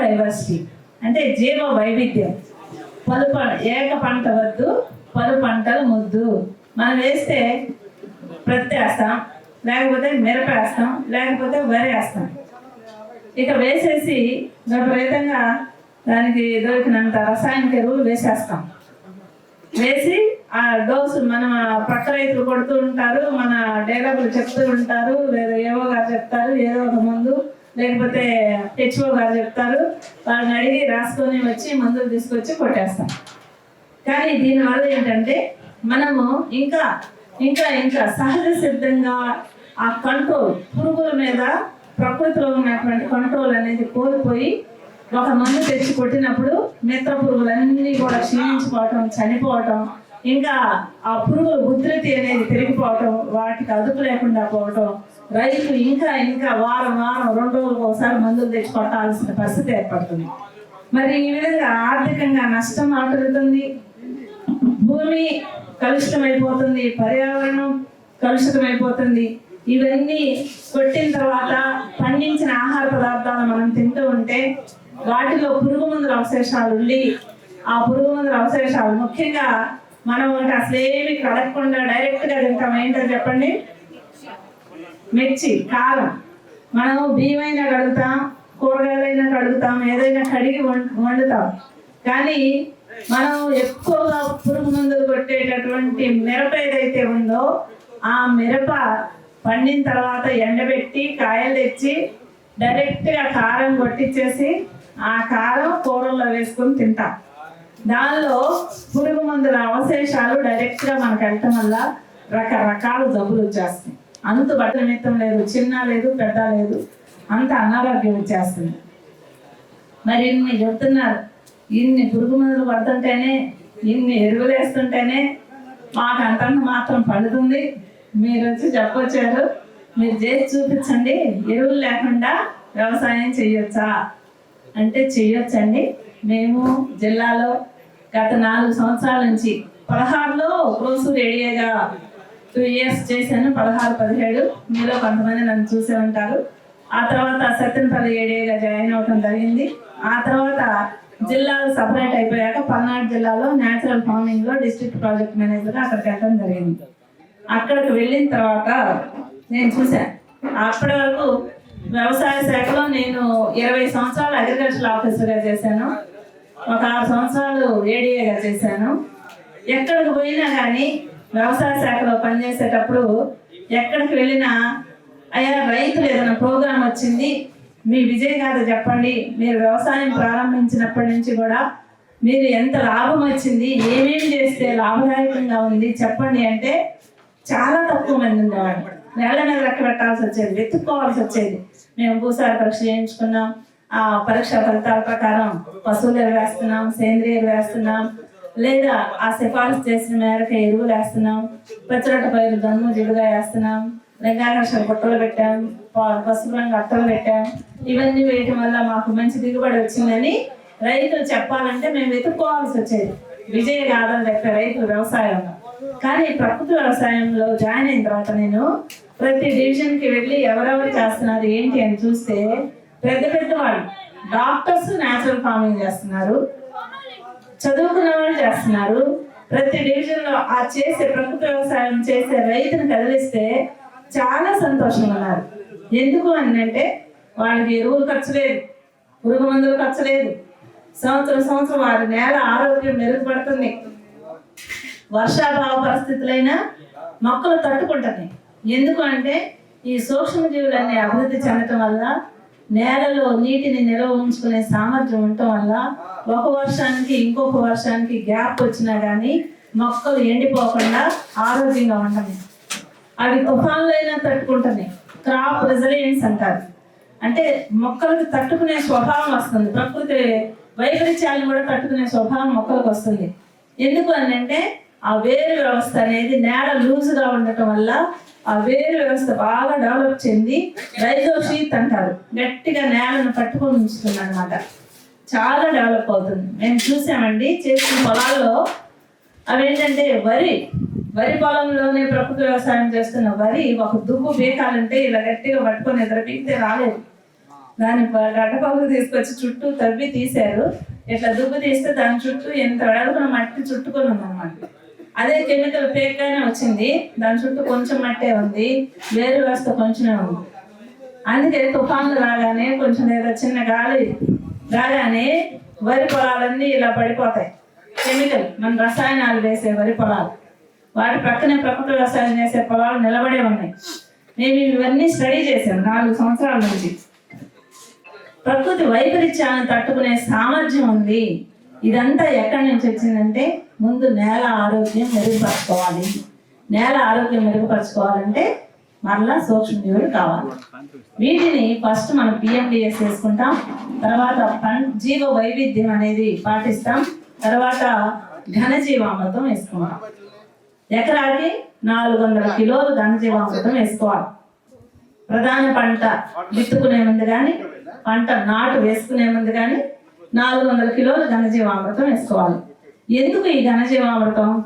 Biodiversity అంటే జీవ వైవిధ్యం. పలు పంట ఏక పంట వద్దు పలు పంటలు ముద్దు. మనం వేస్తే ప్రత్తి వేస్తాం లేకపోతే మిరప వేస్తాం లేకపోతే వరి వేస్తాం. ఇక వేసేసి విపరీతంగా దానికి దొరికినంత రసాయనిక ఎరువులు వేసేస్తాం. వేసి ఆ డోసు మన పక్క రైతులు కొడుతూ ఉంటారు మన డైలాగులు చెప్తూ ఉంటారు లేదా ఏవో గారు చెప్తారు ఏదో ఒక మందు లేకపోతే హెచ్ఓ గారు చెప్తారు. వాళ్ళని అడిగి రాసుకొని వచ్చి మందులు తీసుకొచ్చి కొట్టేస్తాం కానీ దీనివల్ల ఏంటంటే మనము ఇంకా ఇంకా ఇంకా సహజ సిద్ధంగా ఆ కంట్రోల్ పురుగుల మీద ప్రకృతిలో ఉన్నటువంటి కంట్రోల్ అనేది కోల్పోయి ఒక మందు తెచ్చి కొట్టినప్పుడు మిత్ర పురుగులన్నీ కూడా క్షీణించిపోవటం చనిపోవటం ఇంకా ఆ పురుగుల ఉధృతి అనేది పెరిగిపోవటం వాటికి అదుపు లేకుండా పోవటం రైతు ఇంకా ఇంకా వారం వారం రెండు రోజులకు ఒకసారి మందులు తెచ్చి కొట్టాల్సిన పరిస్థితి ఏర్పడుతుంది. మరి ఈ విధంగా ఆర్థికంగా నష్టం ఆటలుతుంది భూమి కలుషితమైపోతుంది పర్యావరణం కలుషితమైపోతుంది. ఇవన్నీ కొట్టిన తర్వాత పండించిన ఆహార పదార్థాలు మనం తింటూ ఉంటే వాటిలో పురుగు మందుల అవశేషాలు ఉండి ఆ పురుగు మందుల అవశేషాలు ముఖ్యంగా మనం అసలు ఏమి కడగకుండా డైరెక్ట్గా తింటాం. ఏంటో చెప్పండి? మిర్చి కారం. మనం బియ్యమైనా కడుగుతాం కూరగాయలైనా కడుగుతాం ఏదైనా కడిగి వం- వండుతాం. కానీ మనం ఎక్కువగా పురుగు మందులు కొట్టేటటువంటి మిరప ఏదైతే ఉందో ఆ మిరప పండిన తర్వాత ఎండబెట్టి కాయలు తెచ్చి డైరెక్ట్గా కారం కొట్టించేసి ఆ కారం కూరల్లో వేసుకొని తింటాం. దానిలో పురుగు మందుల అవశేషాలు డైరెక్ట్గా మనకు వెళ్ళటం వల్ల రకరకాల జబ్బులు వచ్చేస్తాయి. అంత బట్ట నిమిత్తం లేదు చిన్న లేదు పెద్ద లేదు అంత అనారోగ్యం వచ్చేస్తుంది. మరి ఇన్ని చెప్తున్నారు ఇన్ని పురుగు మందులు పడుతుంటేనే ఇన్ని ఎరువులు వేస్తుంటేనే మాకు అంత మాత్రం పడుతుంది. మీరు వచ్చి చెప్పొచ్చారు మీరు చేసి చూపించండి ఎరువులు లేకుండా వ్యవసాయం చేయొచ్చా? అంటే చెయ్యొచ్చండి మేము జిల్లాలో గత నాలుగు సంవత్సరాల నుంచి పదహారులో రోజు ఏరియాగా టూ ఇయర్స్ చేశాను పదహారు పదిహేడు. మీలో కొంతమంది నన్ను చూసే ఉంటారు. ఆ తర్వాత సత్యనపల్లి ఏడేగా జాయిన్ అవడం జరిగింది. ఆ తర్వాత జిల్లాలు సపరేట్ అయిపోయాక పల్నాడు జిల్లాలో న్యాచురల్ ఫార్మింగ్లో డిస్ట్రిక్ట్ ప్రాజెక్ట్ మేనేజర్ అక్కడికి వెళ్ళడం జరిగింది. అక్కడికి వెళ్ళిన తర్వాత నేను చూశాను అప్పటి వరకు వ్యవసాయ శాఖలో నేను ఇరవై సంవత్సరాలు అగ్రికల్చర్ ఆఫీసర్గా చేశాను. ఒక ఆరు సంవత్సరాలు ఏడీఏగా చేశాను. ఎక్కడికి పోయినా కానీ వ్యవసాయ శాఖలో పనిచేసేటప్పుడు ఎక్కడికి వెళ్ళినా అయ్యా రైతులు ఏదైనా ప్రోగ్రాం వచ్చింది మీ విజయ గాథ చెప్పండి. మీరు వ్యవసాయం ప్రారంభించినప్పటి నుంచి కూడా మీరు ఎంత లాభం వచ్చింది ఏమేమి చేస్తే లాభదాయకంగా ఉంది చెప్పండి అంటే చాలా తక్కువ మంది ఉండేవాడు నేల మీద లెక్క పెట్టాల్సి వచ్చేది వెతుక్కోవాల్సి వచ్చేది. మేము భూసార పరీక్ష చేయించుకున్నాం ఆ పరీక్ష ఫలితాల ప్రకారం పశువులు వేస్తున్నాం సేంద్రియ వేస్తున్నాం లేదా ఆ సిఫారసు చేసిన మేరకు ఎరువులు వేస్తున్నాం పచ్చరొట్ట పైరు దమ్ము జిడుగా వేస్తున్నాం లింగాకర్షణ పుట్టలు పెట్టాం పసుపు రంగు అట్టలు పెట్టాం. ఇవన్నీ వేయటం వల్ల మాకు మంచి దిగుబడి వచ్చిందని రైతులు చెప్పాలంటే మేము వెతుక్కోవాల్సి వచ్చేది. విజయ గాథలు చెప్పే రైతులు వ్యవసాయంలో కానీ ప్రకృతి వ్యవసాయంలో జాయిన్ అయిన తర్వాత నేను ప్రతి డివిజన్కి వెళ్ళి ఎవరెవరు చేస్తున్నారు ఏంటి అని చూస్తే పెద్ద పెద్ద వాళ్ళు డాక్టర్స్ న్యాచురల్ ఫార్మింగ్ చేస్తున్నారు. చదువుకున్న వాళ్ళు చేస్తున్నారు. ప్రతి డివిజన్లో ఆ చేసే ప్రకృతి వ్యవసాయం చేసే రైతుని కదిలిస్తే చాలా సంతోషంగా ఉన్నారు. ఎందుకు అని అంటే వాళ్ళకి ఎరువులు ఖర్చు లేదు పురుగు మందులు ఖర్చు లేదు. సంవత్సరం సంవత్సరం వారి నేల ఆరోగ్యం మెరుగుపడుతుంది. వర్షాభావ పరిస్థితులైనా మొక్కలు తట్టుకుంటుంది ఎందుకు అంటే ఈ సూక్ష్మజీవులన్నీ అభివృద్ధి చెందటం వల్ల నేలలో నీటిని నిల్వ ఉంచుకునే సామర్థ్యం ఉండటం వల్ల ఒక వర్షానికి ఇంకొక వర్షానికి గ్యాప్ వచ్చినా కానీ మొక్కలు ఎండిపోకుండా ఆరోగ్యంగా ఉంటాయి అవి తుఫాన్లైనా తట్టుకుంటున్నాయి క్రాప్ రెసిలియన్స్ అంటారు. అంటే మొక్కలకు తట్టుకునే స్వభావం వస్తుంది. ప్రకృతి వైపరీత్యాలను కూడా తట్టుకునే స్వభావం మొక్కలకు వస్తుంది. ఎందుకు అని అంటే ఆ వేరు వ్యవస్థ అనేది నేల లూజుగా ఉండటం వల్ల ఆ వేరు వ్యవస్థ బాగా డెవలప్ చెంది రైజోషీత్ అంటారు. గట్టిగా నేలను పట్టుకొని ఉంచుతుంది అనమాట చాలా డెవలప్ అవుతుంది. మేము చూసామండి చేసిన పొలాల్లో అవి ఏంటంటే వరి వరి పొలంలోనే ప్రకృతి వ్యవసాయం చేస్తున్న వరి ఒక దుబ్బు బీకాలంటే ఇలా గట్టిగా పట్టుకొని ఎదురు పీకితే రాలేదు. దాని గడ్డపగులు తీసుకొచ్చి చుట్టూ తవ్వి తీశారు. ఇట్లా దుబ్బు తీస్తే దాని చుట్టూ ఎంత వెడల్పున మట్టి చుట్టుకొని ఉందన్నమాట. అదే కెమికల్ ఫేక్ గానే వచ్చింది. దాని చుట్టూ కొంచెం మట్టే ఉంది. వేరు వ్యవస్థ కొంచెమే ఉంది. అందుకే తుఫాన్లు రాగానే కొంచెం లేదా చిన్న గాలి రాగానే వరి పొలాలన్నీ ఇలా పడిపోతాయి. కెమికల్ మన రసాయనాలు వేసే వరి పొలాలు. వాటి పక్కనే ప్రకృతి వ్యవసాయం చేసే పొలాలు నిలబడే ఉన్నాయి. మేము ఇవన్నీ స్టడీ చేశాను నాలుగు సంవత్సరాల నుంచి. ప్రకృతి వైపరీత్యాన్ని తట్టుకునే సామర్థ్యం ఉంది. ఇదంతా ఎక్కడి నుంచి వచ్చిందంటే ముందు నేల ఆరోగ్యం మెరుగుపరచుకోవాలి. నేల ఆరోగ్యం మెరుగుపరచుకోవాలంటే మరలా సూక్ష్మజీవులు కావాలి. వీటిని ఫస్ట్ మనం పిఎండిఎస్ చేసుకుంటాం. తర్వాత పం జీవ వైవిధ్యం అనేది పాటిస్తాం. తర్వాత ఘనజీవామృతం వేసుకుంటాం ఎకరాకి నాలుగు వందల కిలోలు ఘనజీవామృతం వేసుకోవాలి. ప్రధాన పంట విత్తుకునే ముందు కానీ పంట నాటు వేసుకునే ముందు కానీ నాలుగు వందల కిలోలు ఘనజీవామృతం వేసుకోవాలి. ఎందుకు ఈ ఘనజీవామృతం?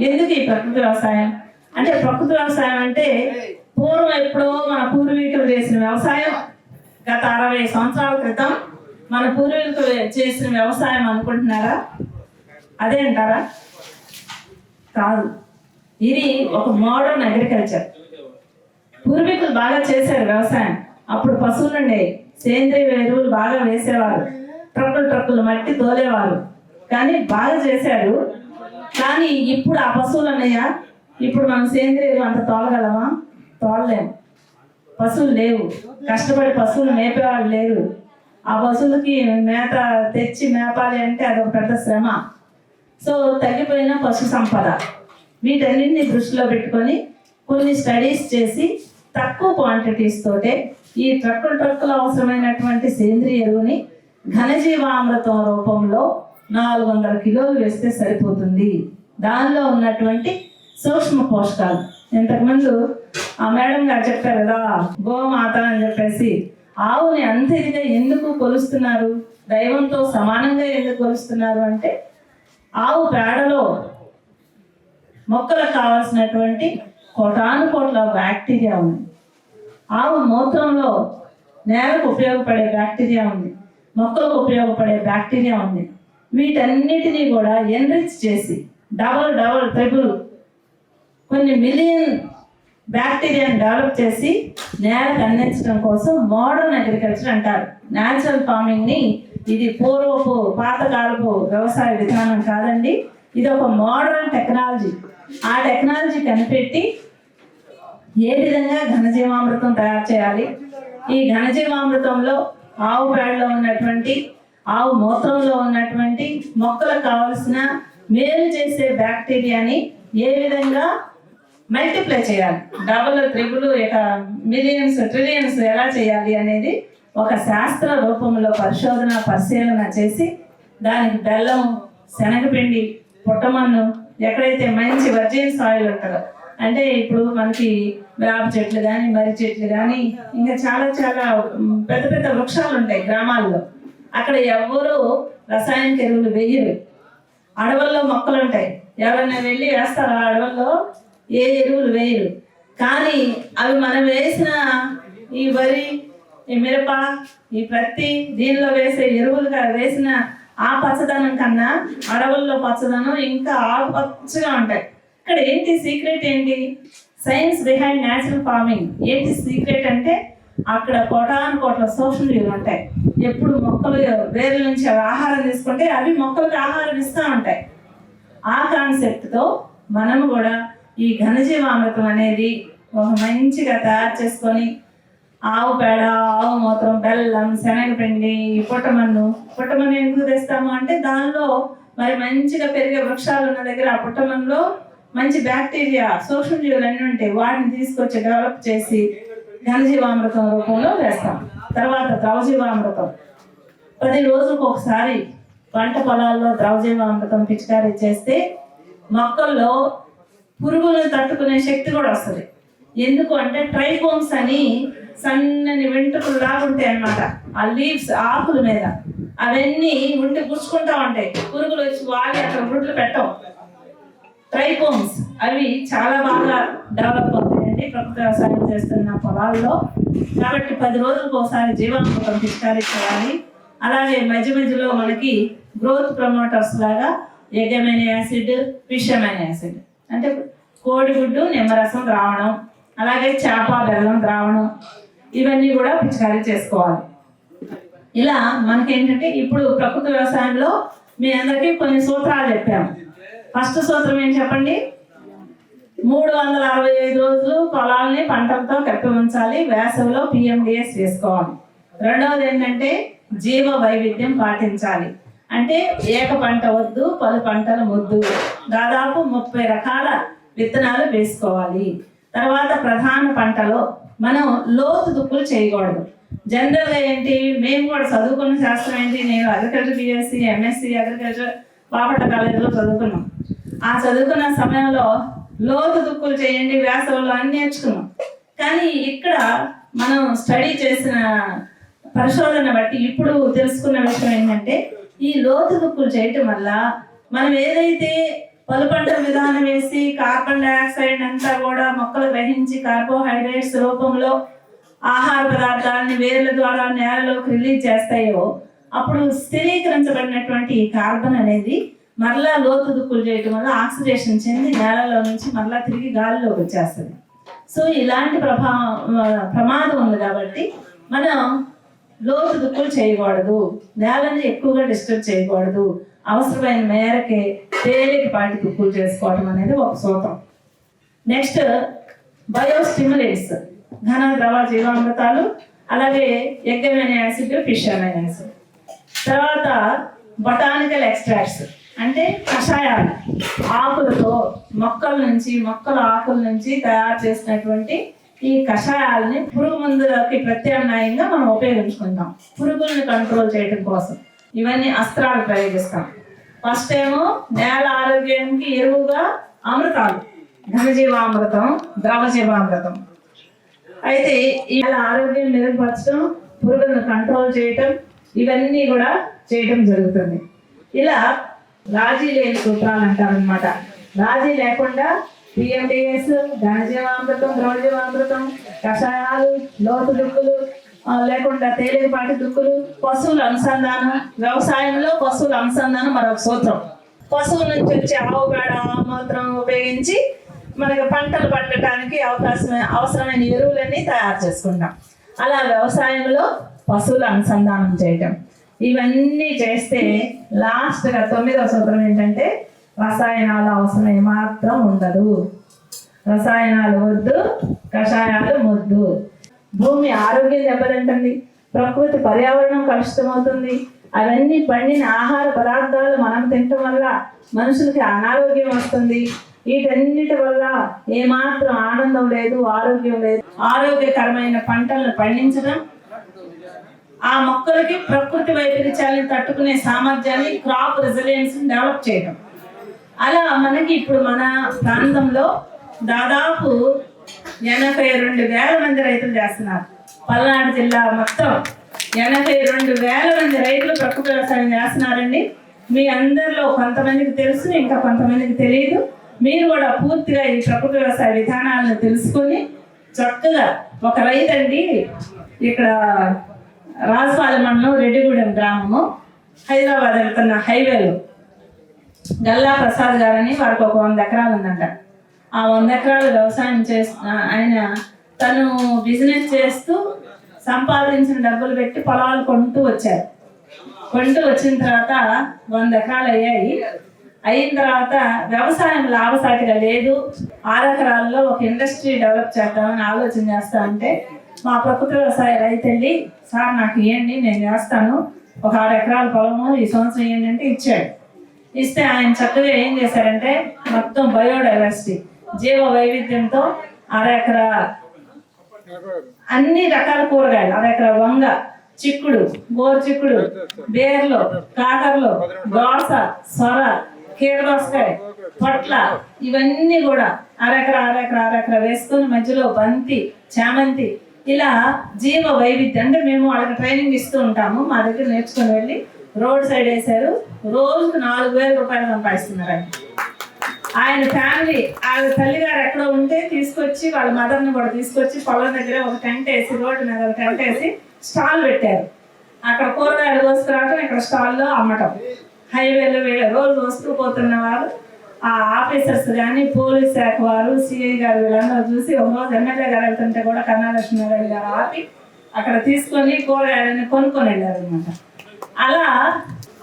ఎందుకు ఈ ప్రకృతి వ్యవసాయం? అంటే ప్రకృతి వ్యవసాయం అంటే పూర్వం ఎప్పుడో మన పూర్వీకులు చేసిన వ్యవసాయం. గత అరవై సంవత్సరాల క్రితం మన పూర్వీకులు చేసిన వ్యవసాయం అనుకుంటున్నారా? అదే అంటారా? కాదు. ఇది ఒక మోడర్న్ అగ్రికల్చర్ పూర్వీకులు బాగా చేశారు వ్యవసాయం. అప్పుడు పశువులు ఉండేవి సేంద్రియ ఎరువులు బాగా వేసేవారు. ట్రక్కులు ట్రక్కులు మట్టి తోలేవారు. కానీ బాగా చేశారు కానీ ఇప్పుడు ఆ పశువులు ఉన్నాయా ఇప్పుడు మనం సేంద్రియ ఎరువు అంత తోలగలమా? తోలలేము పశువులు లేవు. కష్టపడి పశువులు మేపేవాళ్ళు లేరు. ఆ పశువులకి మేత తెచ్చి మేపాలి అంటే అదొక పెద్ద శ్రమ. సో తగ్గిపోయిన పశు సంపద. వీటన్నింటినీ దృష్టిలో పెట్టుకొని కొన్ని స్టడీస్ చేసి తక్కువ క్వాంటిటీస్ తోటే ఈ ట్రక్కులు ట్రక్కులు అవసరమైనటువంటి సేంద్రియ ఎరువుని ఘనజీవామృతం రూపంలో నాలుగు వందల కిలోలు వేస్తే సరిపోతుంది. దానిలో ఉన్నటువంటి సూక్ష్మ పోషకాలు. ఇంతకుముందు ఆ మేడం గారు చెప్పారు కదా గోమాత అని చెప్పేసి ఆవుని అంత ఇదిగా ఎందుకు కొలుస్తున్నారు? దైవంతో సమానంగా ఎందుకు కొలుస్తున్నారు అంటే ఆవు పేడలో మొక్కలకు కావాల్సినటువంటి కోటాను కోట్ల బ్యాక్టీరియా ఉంది. ఆవు మూత్రంలో నేలకు ఉపయోగపడే బ్యాక్టీరియా ఉంది. మొక్కలకు ఉపయోగపడే బ్యాక్టీరియా ఉంది. వీటన్నిటినీ కూడా ఎన్రిచ్ చేసి డబల్ డబల్ ట్రిపుల్ కొన్ని మిలియన్ బ్యాక్టీరియాని డెవలప్ చేసి నేలకు అందించడం కోసం మోడర్న్ అగ్రికల్చర్ అంటారు. న్యాచురల్ ఫార్మింగ్ని ఇది పూర్వపు పాతకాలపు వ్యవసాయ విధానం కాదండి. ఇది ఒక మోడర్న్ టెక్నాలజీ ఆ టెక్నాలజీ కనిపెట్టి ఏ విధంగా ఘనజీవామృతం తయారు చేయాలి? ఈ ఘనజీవామృతంలో ఆవు పేడలో ఉన్నటువంటి ఆవు మూత్రంలో ఉన్నటువంటి మొక్కలకు కావలసిన మేలు చేసే బ్యాక్టీరియాని ఏ విధంగా మల్టిప్లై చేయాలి? డబుల్ త్రిబుల్ ఇక మిలియన్స్ ట్రిలియన్స్ ఎలా చేయాలి అనేది ఒక శాస్త్ర రూపంలో పరిశోధన పరిశీలన చేసి దానికి బెల్లం శనగపిండి పుట్టమన్ను ఎక్కడైతే మంచి వర్జిన్ సాయిల్ ఉంటుందో అంటే ఇప్పుడు మనకి వేప చెట్లు కానీ మర్రి చెట్లు కానీ ఇంకా చాలా చాలా పెద్ద పెద్ద వృక్షాలు ఉంటాయి గ్రామాల్లో. అక్కడ ఎవరు రసాయనిక ఎరువులు వేయరు. అడవుల్లో మొక్కలు ఉంటాయి. ఎవరైనా వెళ్ళి వేస్తారా? ఆ అడవుల్లో ఏ ఎరువులు వేయరు. కానీ అవి మనం వేసిన ఈ వరి ఈ మిరప ఈ ప్రతి దీనిలో వేసే ఎరువులుగా వేసిన ఆ పచ్చదనం కన్నా అడవుల్లో పచ్చదనం ఇంకా ఆకుపచ్చగా ఉంటాయి. ఇక్కడ ఏంటి సీక్రెట్ ఏంటి? సైన్స్ బిహైండ్ న్యాచురల్ ఫార్మింగ్ ఏంటి సీక్రెట్ అంటే అక్కడ కోటాను కోట్ల సూక్ష్మజీవులు ఉంటాయి. ఎప్పుడు మొక్కలు వేర్ల నుంచి అవి ఆహారం తీసుకుంటే అవి మొక్కలకు ఆహారం ఇస్తూ ఉంటాయి. ఆ కాన్సెప్ట్తో మనము కూడా ఈ ఘనజీవామృతం అనేది ఒక మంచిగా తయారు చేసుకొని ఆవు పేడ ఆవు మూత్రం బెల్లం శనగపిండి పుట్టమన్ను పుట్టమన్ను ఎందుకు తెస్తాము అంటే దానిలో మరి మంచిగా పెరిగే వృక్షాలు ఉన్న దగ్గర ఆ పుట్టమన్నులో మంచి బ్యాక్టీరియా సూక్ష్మజీవులు అన్నీ ఉంటాయి. వాటిని తీసుకొచ్చి డెవలప్ చేసి ఘనజీవామృతం రూపంలో వేస్తాం. తర్వాత ద్రవజీవామృతం పది రోజులకు ఒకసారి పంట పొలాల్లో ద్రవజీవామృతం పిచికారీ చేస్తే మొక్కల్లో పురుగులను తట్టుకునే శక్తి కూడా వస్తుంది. ఎందుకు అంటే ట్రైకోమ్స్ అని సన్నని వెంట్రుకలు లాగా ఉంటాయి ఆ లీవ్స్ ఆకుల మీద. అవన్నీ ఉండి గుచ్చుకుంటా ఉంటాయి. పురుగులు వచ్చి వాలి అక్కడ గుడ్లు పెట్టవు. ట్రైకోమ్స్ అవి చాలా బాగా డెవలప్ అవుతాయండి ప్రకృతి వ్యవసాయం చేస్తున్న పొలాల్లో కాబట్టి పది రోజులకు ఒకసారి జీవామృతం పిచికారీ చేయాలి అలాగే మధ్య మధ్యలో మనకి గ్రోత్ ప్రమోటర్స్ లాగా యజమైన యాసిడ్ విషమైన యాసిడ్ అంటే కోడిగుడ్డు నిమ్మరసం ద్రావణం అలాగే చేప బెల్లం ద్రావణం ఇవన్నీ కూడా పిచికారీ చేసుకోవాలి. ఇలా మనకేంటంటే ఇప్పుడు ప్రకృతి వ్యవసాయంలో మీ అందరికీ కొన్ని సూత్రాలు చెప్పాము. ఫస్ట్ సూత్రం ఏం చెప్పండి? మూడు వందల అరవై ఐదు రోజులు పొలాల్ని పంటలతో కప్పి ఉంచాలి వేసవిలో పిఎండిఎస్ చేసుకోవాలి రెండవది ఏంటంటే జీవ వైవిధ్యం పాటించాలి. అంటే ఏక పంట వద్దు పలు పంటలు ముద్దు. దాదాపు ముప్పై రకాల విత్తనాలు వేసుకోవాలి. తర్వాత ప్రధాన పంటలో మనం లోతు దుక్కులు చేయకూడదు. జనరల్గా ఏంటి మేము కూడా చదువుకున్న శాస్త్రం ఏంటి నేను agriculture BSc MSc agriculture Bapatla కాలేజీలో చదువుకున్నాం. ఆ చదువుకున్న సమయంలో లోతు దుక్కులు చేయండి వేసవిలో అన్ని నేర్చుకున్నాం. కానీ ఇక్కడ మనం స్టడీ చేసిన పరిశోధన బట్టి ఇప్పుడు తెలుసుకున్న విషయం ఏంటంటే ఈ లోతు దుక్కులు చేయటం వల్ల మనం ఏదైతే పలు పంటల విధానం వేసి కార్బన్ డైఆక్సైడ్ అంతా కూడా మొక్కలు గ్రహించి కార్బోహైడ్రేట్స్ రూపంలో ఆహార పదార్థాలని వేర్ల ద్వారా నేలలోకి రిలీజ్ చేస్తాయో అప్పుడు స్థిరీకరించబడినటువంటి కార్బన్ అనేది మరలా లోతు దుక్కులు చేయటం వల్ల ఆక్సిడేషన్ చెంది నేలలో నుంచి మరలా తిరిగి గాలిలోకి వచ్చేస్తుంది. సో ఇలాంటి ప్రభా ప్రమాదం ఉంది కాబట్టి మనం లోతు దుక్కులు చేయకూడదు. నేలని ఎక్కువగా డిస్టర్బ్ చేయకూడదు. అవసరమైన మేరకే తేలికపాటి దుక్కులు చేసుకోవడం అనేది ఒక సూత్రం. నెక్స్ట్ బయోస్టిమ్యులేట్స్ ఘన ద్రవ జీవామృతాలు అలాగే egg amino acid fish amino acid. తర్వాత బొటానికల్ ఎక్స్ట్రాక్ట్స్. అంటే కషాయాలు. ఆకులతో మొక్కల నుంచి మొక్కల ఆకుల నుంచి తయారు చేసినటువంటి ఈ కషాయాలని పురుగు మందులకి ప్రత్యామ్నాయంగా మనం ఉపయోగించుకుంటాం. పురుగులను కంట్రోల్ చేయడం కోసం. ఇవన్నీ అస్త్రాలు ప్రయోగిస్తాం. ఫస్ట్ ఏమో నేల ఆరోగ్యానికి ఎరువుగా అమృతాలు. ఘనజీవామృతం ద్రవజీవామృతం. అయితే ఈ నేల ఆరోగ్యం మెరుగుపరచడం పురుగులను కంట్రోల్ చేయటం ఇవన్నీ కూడా చేయటం జరుగుతుంది. ఇలా రాజీ లేని సూత్రాలు అంటారనమాట రాజీ లేకుండా పిఎండిఎస్ ఘనజీవామృతం ద్రౌజీవామృతం కషాయాలు లోతు దుక్కులు లేకుండా తేలికపాటి దుక్కులు పశువుల అనుసంధానం వ్యవసాయంలో పశువుల అనుసంధానం మరొక సూత్రం. పశువుల నుంచి వచ్చే ఆవు పేడ ఆమూత్రం ఉపయోగించి మనకు పంటలు పండటానికి అవకాశం అవసరమైన ఎరువులన్నీ తయారు చేసుకుంటాం. అలా వ్యవసాయంలో పశువుల అనుసంధానం చేయటం. ఇవన్నీ చేస్తే లాస్ట్గా తొమ్మిదవ సూత్రం ఏంటంటే రసాయనాల అవసరం ఏమాత్రం ఉండదు. రసాయనాలు వద్దు కషాయాలు ముద్దు. భూమి ఆరోగ్యం దెబ్బతింటుంది ప్రకృతి పర్యావరణం కలుషితమవుతుంది. అవన్నీ పండిన ఆహార పదార్థాలు మనం తినటం వల్ల మనుషులకి అనారోగ్యం వస్తుంది. వీటన్నిటి వల్ల ఏమాత్రం ఆనందం లేదు ఆరోగ్యం లేదు. ఆరోగ్యకరమైన పంటలను పండించడం ఆ మొక్కలకి ప్రకృతి వైపరీత్యాలను తట్టుకునే సామర్థ్యాన్ని క్రాప్ రెసిలియన్స్ డెవలప్ చేయడం అలా మనకి ఇప్పుడు మన ప్రాంతంలో దాదాపు ఎనభై రెండు వేల మంది రైతులు చేస్తున్నారు. పల్నాడు జిల్లా మొత్తం ఎనభై రెండు వేల మంది రైతులు ప్రకృతి వ్యవసాయం చేస్తున్నారండి. మీ అందరిలో కొంతమందికి తెలుసు ఇంకా కొంతమందికి తెలియదు. మీరు కూడా పూర్తిగా ఈ ప్రకృతి వ్యవసాయ విధానాలను తెలుసుకొని చక్కగా ఒక రైతు అండి ఇక్కడ రాజపాలెం మండలం రెడ్డిగూడెం గ్రామము. హైదరాబాద్ వెళ్తున్న హైవేలో గల్లా ప్రసాద్ గారని వారికి ఒక వంద ఎకరాలు ఉందంట. ఆ వంద ఎకరాలు వ్యవసాయం చేస్తు ఆయన తను బిజినెస్ చేస్తూ సంపాదించిన డబ్బులు పెట్టి పొలాలు కొంటూ వచ్చారు. కొంటూ వచ్చిన తర్వాత వంద ఎకరాలు అయ్యాయి. అయిన తర్వాత వ్యవసాయం లాభసాటిగా లేదు. ఆరు ఎకరాల్లో ఒక ఇండస్ట్రీ డెవలప్ చేద్దామని ఆలోచన చేస్తా అంటే మా ప్రకృతి వ్యవసాయ రైతు వెళ్ళి సార్ నాకు ఇవ్వండి నేను చేస్తాను. ఒక ఆరు ఎకరాల పొలము ఈ సంవత్సరం ఇవ్వండి అంటే ఇచ్చాడు. ఇస్తే ఆయన చక్కగా ఏం చేశారంటే మొత్తం బయోడైవర్సిటీ జీవ వైవిధ్యంతో అరెకరా అన్ని రకాల కూరగాయలు అరెకరా వంగ చిక్కుడు గోరు చిక్కుడు బేర్లు కాకరలు దోస సొర కీరదోసకాయ పొట్ల ఇవన్నీ కూడా అరెకర అరెకర అరెకర వేసుకొని మధ్యలో బంతి చామంతి ఇలా జీవ వైవిధ్యం అంటే మేము వాళ్ళకి ట్రైనింగ్ ఇస్తూ ఉంటాము. మా దగ్గర నేర్చుకుని వెళ్ళి రోడ్ సైడ్ వేశారు. రోజుకు నాలుగు వేల రూపాయలు సంపాదిస్తున్నారు ఆయన ఆయన ఫ్యామిలీ వాళ్ళ తల్లిగారు ఎక్కడో ఉంటే తీసుకొచ్చి వాళ్ళ మదర్ని కూడా తీసుకొచ్చి పొలం దగ్గర ఒక టెంట్ వేసి రోడ్డు మీద ఒక టెంట్ వేసి స్టాల్ పెట్టారు. అక్కడ కూరగాయలు కోసుకురావటం ఇక్కడ స్టాల్లో అమ్మటం. హైవేలో వీళ్ళ రోజు వస్తూ పోతున్న వారు ఆ ఆఫీసర్స్ కానీ పోలీస్ శాఖ వారు సిఐ గారు వీళ్ళందరూ చూసి ఒక రోజు ఎమ్మెల్యే గారు వెళ్తుంటే కూడా కన్నాలక్ష్మీనారాయణ గారు ఆపి అక్కడ తీసుకొని కూరగాయలని కొనుక్కొని వెళ్ళారు అనమాట అలా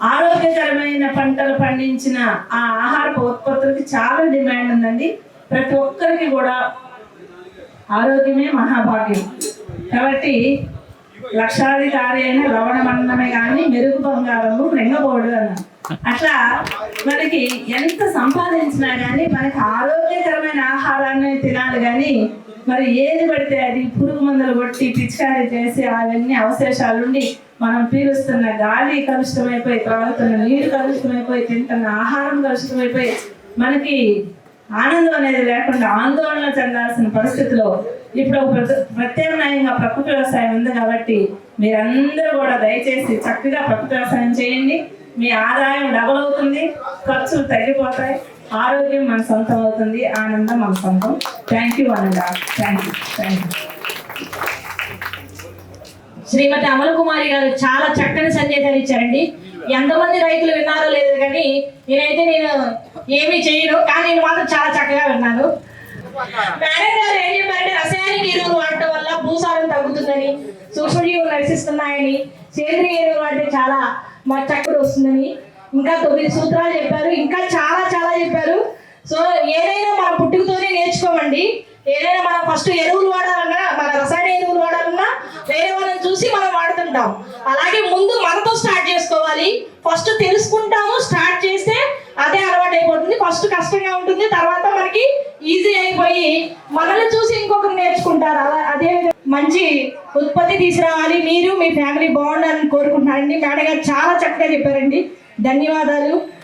ఆరోగ్యకరమైన పంటలు పండించిన ఆ ఆహారపు ఉత్పత్తులకి చాలా డిమాండ్ ఉందండి. ప్రతి ఒక్కరికి కూడా ఆరోగ్యమే మహాభాగ్యం. కాబట్టి లక్షాధికారి అయిన లవణ మండలమే కానీ మెరుగు బంగారము రెంగబోడు అన్నారు. అట్లా మనకి ఎంత సంపాదించినా కానీ మనకి ఆరోగ్యకరమైన ఆహారాన్ని తినాలి కానీ మరి ఏది పడితే అది పురుగు మందులు కొట్టి పిచికారీ చేసి అవన్నీ అవశేషాలుండి మనం పీలుస్తున్న గాలి కలుషితమైపోయి త్రాగుతున్న నీరు కలుషితమైపోయి తింటున్న ఆహారం కలుషితమైపోయి మనకి ఆనందం అనేది లేకుండా ఆందోళన చెందాల్సిన పరిస్థితిలో ఇప్పుడు ఒక ప్రత్యామ్నాయంగా ప్రకృతి వ్యవసాయం ఉంది కాబట్టి మీరందరూ కూడా దయచేసి చక్కగా ప్రకృతి వ్యవసాయం చేయండి. మీ ఆదాయం డబుల్ అవుతుంది ఖర్చులు తగ్గిపోతాయి ఆరోగ్యం మన సొంతం అవుతుంది ఆనందం మన సొంతం. థ్యాంక్ యూ అనండి thank you thank you Srimati Amala Kumari గారు చాలా చక్కని సందేశాలు ఇచ్చారండి. ఎంతమంది రైతులు విన్నారో లేదు కానీ నేనైతే నేను ఏమీ చేయను కానీ నేను మాత్రం చాలా చక్కగా విన్నాను. మేడం గారు ఏం చెప్పారంటే రసాయనిక ఎరువులు వాడటం వల్ల భూసారం తగ్గుతుందని సూక్ష్మజీవులు నశిస్తున్నాయని సేంద్రియ ఎరువులు వాడితే చాలా మా చక్కడు వస్తుందని ఇంకా తొమ్మిది సూత్రాలు చెప్పారు. ఇంకా చాలా చాలా చెప్పారు. సో ఏదైనా మన పుట్టుకతోనే నేర్చుకోమండి. ఏదైనా మనం ఫస్ట్ ఎరువులు వాడాలన్నా మన రసాయన ఎరువులు వాడాలన్నా వేరే వాళ్ళని చూసి మనం వాడుతుంటాం. అలాగే ముందు మనతో స్టార్ట్ చేసుకోవాలి. ఫస్ట్ తెలుసుకుంటాము స్టార్ట్ చేస్తే ఆ అలవాటు అయిపోతుంది ఫస్ట్ కష్టంగా ఉంటుంది తర్వాత మనకి ఈజీ అయిపోయి మనల్ని చూసి ఇంకొకరు నేర్చుకుంటారు అలా అదే విధంగా మంచి ఉత్పత్తి తీసుకురావాలి. మీరు మీ ఫ్యామిలీ బాగుండాలని కోరుకుంటున్నారండి. మేడం గారు చాలా చక్కగా చెప్పారండి. ధన్యవాదాలు.